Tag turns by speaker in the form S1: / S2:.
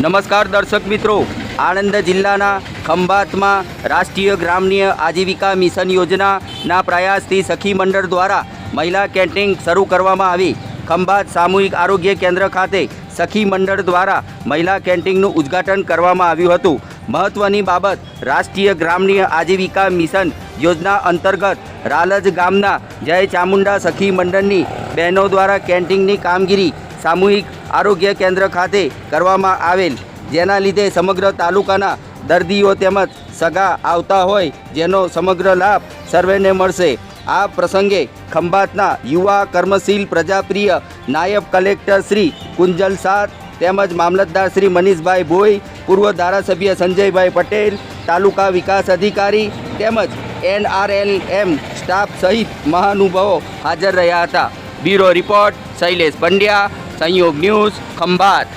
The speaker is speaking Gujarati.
S1: નમસ્કાર દર્શક મિત્રો. આણંદ જિલ્લાના ખંભાતમાં રાષ્ટ્રીય ગ્રામ્ય આજીવિકા મિશન યોજનાના પ્રયાસથી સખી મંડળ દ્વારા મહિલા કેન્ટીન શરૂ કરવામાં આવી. ખંભાત સામૂહિક આરોગ્ય કેન્દ્ર ખાતે સખી મંડળ દ્વારા મહિલા કેન્ટીનનું ઉદ્ઘાટન કરવામાં આવ્યું હતું. મહત્ત્વની બાબત, રાષ્ટ્રીય ગ્રામ્ય આજીવિકા મિશન યોજના અંતર્ગત રાલજ ગામના જય ચામુંડા સખી મંડળની બહેનો દ્વારા કેન્ટીનની કામગીરી સામૂહિક આરોગ્ય કેન્દ્ર ખાતે કરવામાં આવેલ. જેના લીધે સમગ્ર તાલુકાના દર્દીઓ તેમજ સગા આવતા હોય જેનો સમગ્ર લાભ સર્વેને મળશે. આ પ્રસંગે ખંભાતના યુવા કર્મશીલ પ્રજાપ્રિય નાયબ કલેક્ટર શ્રી કુંજલ શાહ તેમજ મામલતદાર શ્રી મનીષભાઈ ભોઈ, પૂર્વ ધારાસભ્ય સંજયભાઈ પટેલ, તાલુકા વિકાસ અધિકારી તેમજ એનઆરએલએમ સ્ટાફ સહિત મહાનુભાવો હાજર રહ્યા હતા. બ્યુરો રિપોર્ટ શૈલેષ પંડ્યા સંયોગ ન્યૂઝ ખંભાત.